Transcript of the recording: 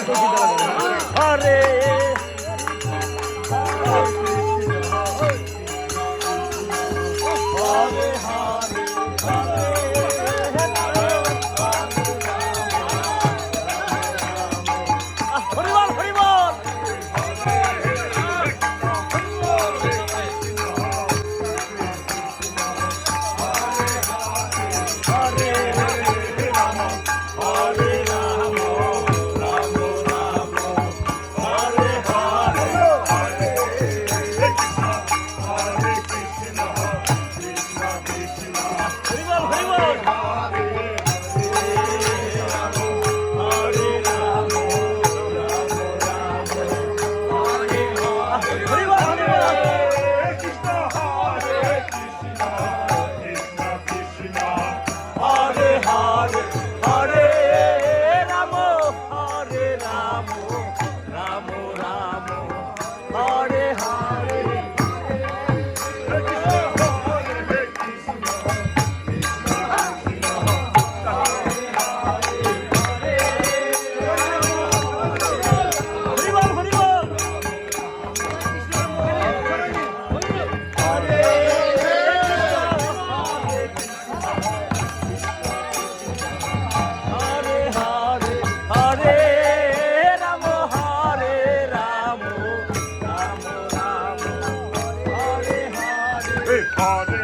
থাক খুলে থাক হরে party.